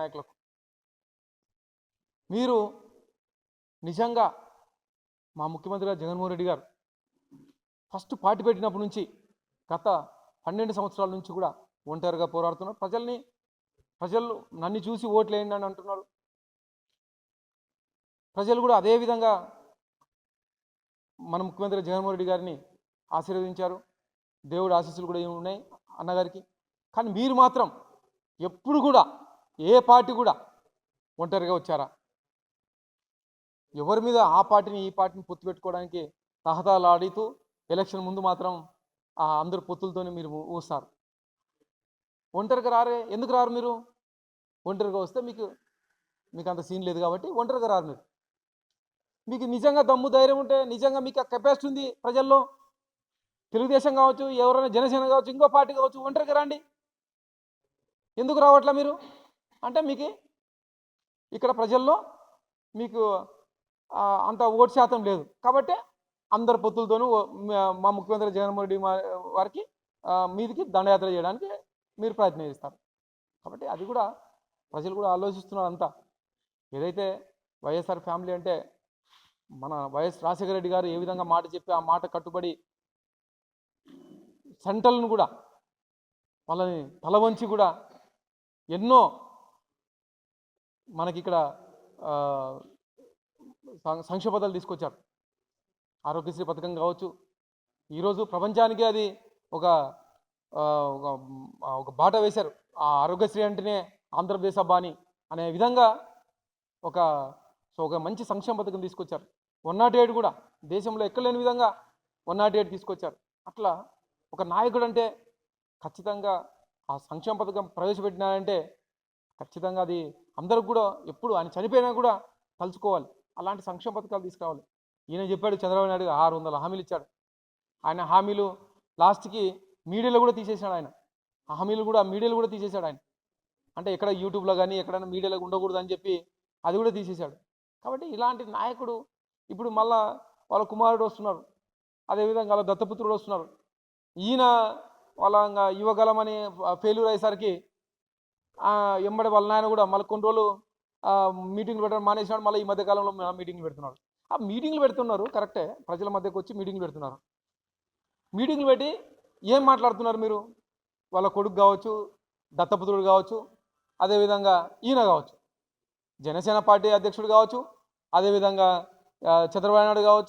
నాయకులకు. మీరు నిజంగా మా ముఖ్యమంత్రి గారు జగన్మోహన్ రెడ్డి గారు ఫస్ట్ పార్టీ పెట్టినప్పటి నుంచి గత పన్నెండు సంవత్సరాల నుంచి కూడా ఒంటరిగా పోరాడుతున్నారు. ప్రజల్ని ప్రజలు నన్ను చూసి ఓట్లు వేయండి అని అంటున్నారు. ప్రజలు కూడా అదే విధంగా మన ముఖ్యమంత్రి జగన్మోహన్ రెడ్డి గారిని ఆశీర్వదించారు. దేవుడు ఆశీస్సులు కూడా ఏమి ఉన్నాయి అన్నగారికి. కానీ మీరు మాత్రం ఎప్పుడు కూడా ఏ పార్టీ కూడా ఒంటరిగా వచ్చారా? ఎవరి మీద ఆ పార్టీని ఈ పార్టీని పొత్తు పెట్టుకోవడానికి తహతాలాడుతూ ఎలక్షన్ ముందు మాత్రం ఆ అందరు పొత్తులతోనే మీరు ఊ- ఊస్తారు. ఒంటరిగా రారే ఎందుకు రారు మీరు? ఒంటరిగా వస్తే మీకు మీకు అంత సీన్ లేదు కాబట్టి ఒంటరిగా రారు మీరు. మీకు నిజంగా దమ్ము ధైర్యం ఉంటే నిజంగా మీకు కెపాసిటీ ఉంది ప్రజల్లో. తెలుగుదేశం కావచ్చు ఎవరైనా జనసేన కావచ్చు ఇంకో పార్టీ కావచ్చు ఒంటరిగా రండి. ఎందుకు రావట్లా మీరు? అంటే మీకు ఇక్కడ ప్రజల్లో మీకు అంత ఓటు శాతం లేదు. కాబట్టి అందరు పొత్తులతోనూ మా- మా ముఖ్యమంత్రి జగన్మోహన్ రెడ్డి వారికి మీదికి దండయాత్ర చేయడానికి మీరు ప్రయత్నం చేస్తారు. కాబట్టి అది కూడా ప్రజలు కూడా ఆలోచిస్తున్నారు అంతా ఏదైతే వైఎస్ఆర్ ఫ్యామిలీ అంటే మన వైఎస్ రాజశేఖర రెడ్డి గారు ఏ విధంగా మాట చెప్పి ఆ మాట కట్టుబడి సెంట్రల్ను కూడా వాళ్ళని తల వంచి కూడా ఎన్నో మనకి ఇక్కడ సం- సంక్షేమ పథకాలు తీసుకొచ్చారు. ఆరోగ్యశ్రీ పథకం కావచ్చు. ఈరోజు ప్రపంచానికి అది ఒక ఒక ఒక బాట వేశారు. ఆ ఆరోగ్యశ్రీ అంటేనే ఆంధ్రప్రదేశ్ అబ్బాని అనే విధంగా ఒక సో ఒక మంచి సంక్షేమ పథకం తీసుకొచ్చారు. వన్ నాట్ ఎయిట్ కూడా దేశంలో ఎక్కలేని విధంగా వన్ నాట్ ఎయిట్ తీసుకొచ్చారు. అట్లా ఒక నాయకుడు అంటే ఖచ్చితంగా ఆ సంక్షేమ పథకం ప్రవేశపెట్టినారంటే ఖచ్చితంగా అది అందరికి కూడా ఎప్పుడు ఆయన చనిపోయినా కూడా తలుచుకోవాలి. అలాంటి సంక్షేమ పథకాలు తీసుకురావాలి. ఈయన చెప్పాడు చంద్రబాబు నాయుడు ఆరు వందల హామీలు ఇచ్చాడు. ఆయన హామీలు లాస్ట్కి మీడియాలో కూడా తీసేసాడు ఆయన. ఆ హామీలు కూడా మీడియాలో కూడా తీసేశాడు ఆయన. అంటే ఎక్కడ యూట్యూబ్లో కానీ ఎక్కడైనా మీడియాలో ఉండకూడదు అని చెప్పి అది కూడా తీసేశాడు. కాబట్టి ఇలాంటి నాయకుడు ఇప్పుడు మళ్ళా వాళ్ళ కుమారుడు వస్తున్నారు. అదేవిధంగా వాళ్ళ దత్తపుత్రుడు వస్తున్నారు. ఈయన వాళ్ళ ఇంకా యువగలమని ఫెయిల్యూర్ అయ్యేసరికి ఎంబడి వాళ్ళ నాయన కూడా మళ్ళీ కొన్ని రోజులు మీటింగ్లు పెట్టడం మానేసినాడు. మళ్ళీ ఈ మధ్య కాలంలో మీటింగ్లు పెడుతున్నాడు. ఆ మీటింగ్లు పెడుతున్నారు. కరెక్టే. ప్రజల మధ్యకు వచ్చి మీటింగ్లు పెడుతున్నారు. మీటింగ్లు పెట్టి ఏం మాట్లాడుతున్నారు మీరు? వాళ్ళ కొడుకు కావచ్చు దత్తపుత్రుడు కావచ్చు అదేవిధంగా ఈయన కావచ్చు. జనసేన పార్టీ అధ్యక్షుడు కావచ్చు అదేవిధంగా చంద్రబాబు నాయుడు కావచ్చు.